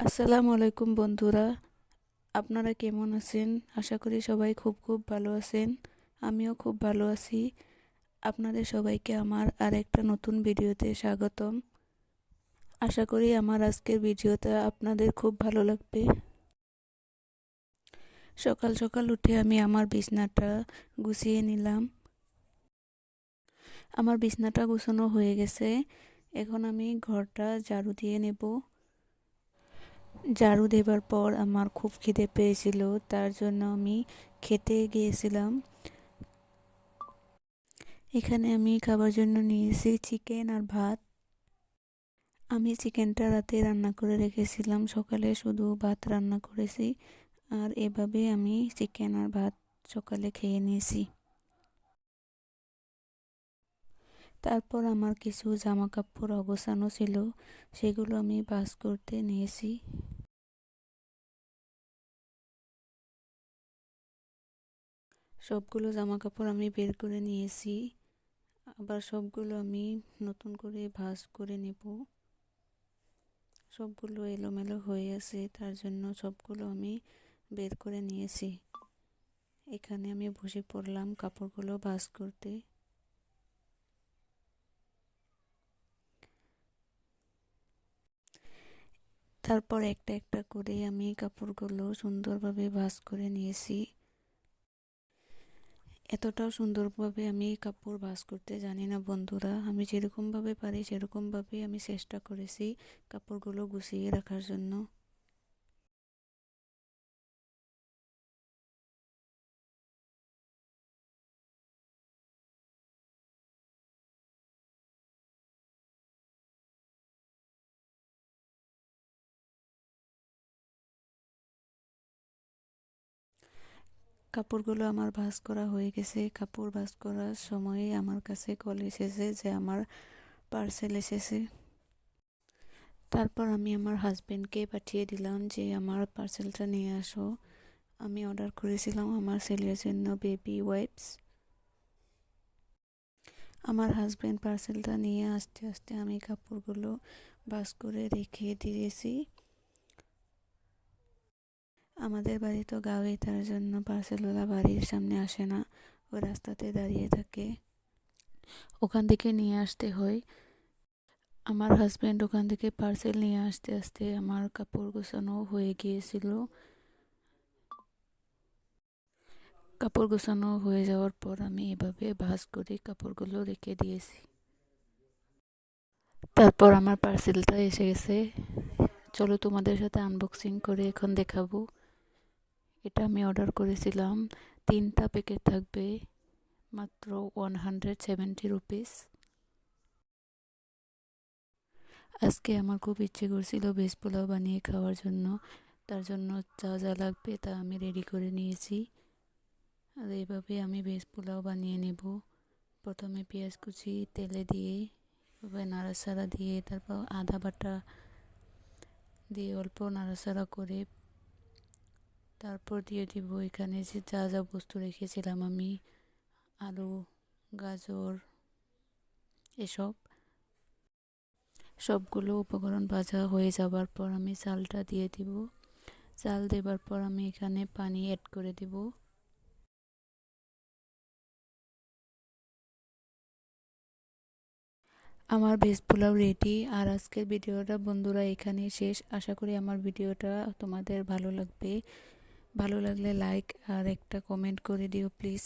আসসালামু আলাইকুম বন্ধুরা। আপনারা কেমন আছেন? আশা করি সবাই খুব খুব ভালো আছেন। আমিও খুব ভালো আছি। আপনাদের সবাইকে আমার আর একটা নতুন ভিডিওতে স্বাগতম। আশা করি আমার আজকের ভিডিওটা আপনাদের খুব ভালো লাগবে। সকাল সকাল উঠে আমি আমার বিছনাটা গুছিয়ে নিলাম। আমার বিছনাটা গুছানো হয়ে গেছে। এখন আমি ঘরটা ঝাড়ু দিয়ে নেব। ঝাড়ু দেবার পর আমার খুব খিদে পেয়েছিল, তার জন্য আমি খেতে গিয়েছিলাম। এখানে আমি খাবার জন্য নিয়েছি চিকেন আর ভাত। আমি চিকেনটা রাতে রান্না করে রেখেছিলাম, সকালে শুধু ভাত রান্না করেছি, আর এভাবে আমি চিকেন আর ভাত সকালে খেয়ে নিয়েছি। তারপর আমার কিছু জামা কাপড় অগোছানো ছিল, সেগুলো আমি বাস করতে নিয়েছি। সবগুলো জামা কাপড় আমি বের করে নিয়েছি। আবার সবগুলো আমি নতুন করে ভাঁজ করে নেব। সবগুলো এলোমেলো হয়ে আছে, তার জন্য সবগুলো আমি বের করে নিয়েছি। এখানে আমি বসে পড়লাম কাপড়গুলো ভাঁজ করতে। তারপর একটা একটা করে আমি কাপড়গুলো সুন্দরভাবে ভাস করে নিয়েছি। এতটাও সুন্দরভাবে আমি কাপড় ভাস করতে জানি না বন্ধুরা। আমি যেরকমভাবে পারি সেরকমভাবে আমি চেষ্টা করেছি কাপড়গুলো গুছিয়ে রাখার জন্য। কাপড়গুলো আমার ভাঁজ করা হয়ে গেছে। কাপড় ভাঁজ করার সময়ে আমার কাছে কল এসেছে যে আমার পার্সেল এসেছে। তারপর আমি আমার হাজব্যান্ডকে পাঠিয়ে দিলাম যে, আমার পার্সেলটা নিয়ে আসো। আমি অর্ডার করেছিলাম আমার ছেলের জন্য বেবি ওয়াইপস আমার হাজব্যান্ড পার্সেলটা নিয়ে আসতে আসতে আমি কাপড়গুলো বাস করে রেখে দিয়েছি। আমাদের বাড়ি তো গাঁয়ে তার জন্য পার্সেলওয়ালা বাড়ির সামনে আসে না। ও রাস্তাতে দাঁড়িয়ে থাকে। ওখান থেকে নিয়ে আসতে হয়। আমার হাজব্যান্ড ওখান থেকে পার্সেল নিয়ে আসতে আসতে আমার কাপড় গোছানো হয়ে গিয়েছিল। কাপড় গোছানো হয়ে যাওয়ার পর আমি এভাবে ভাজ করে কাপড়গুলো রেখে দিয়েছি। তারপর আমার পার্সেলটা এসে গেছে। চলো তোমাদের সাথে আনবক্সিং করে এখন দেখাবো। এটা আমি অর্ডার করেছিলাম। তিনটা প্যাকেট থাকবে, মাত্র ওয়ান হান্ড্রেড সেভেন্টি রুপিস আজকে আমার খুব ইচ্ছে করছিল ভেজ পোলাও বানিয়ে খাওয়ার জন্য। তার জন্য যা যা লাগবে তা আমি রেডি করে নিয়েছি। আর এইভাবে আমি ভেজ পোলাও বানিয়ে নেব। প্রথমে পেঁয়াজ কুচি, তেলে দিয়ে, এভাবে নাড়াচাড়া দিয়ে, তারপর আদা বাটা দিয়ে অল্প নাড়াচাড়া করে তারপর দিয়ে দিব এখানে যে যা যা বস্তু রেখেছিলাম আমি, আলু, গাজর, এসব। সবগুলো উপকরণ ভাজা হয়ে যাবার পর আমি চালটা দিয়ে দিব। চাল দেবার পর আমি এখানে পানি অ্যাড করে দিব। আমার ভেজ পোলাও রেডি আর আজকের ভিডিওটা বন্ধুরা এখানে শেষ। আশা করি আমার ভিডিওটা তোমাদের ভালো লাগবে। ভালো লাগলে লাইক আর একটা কমেন্ট করে দিও প্লিজ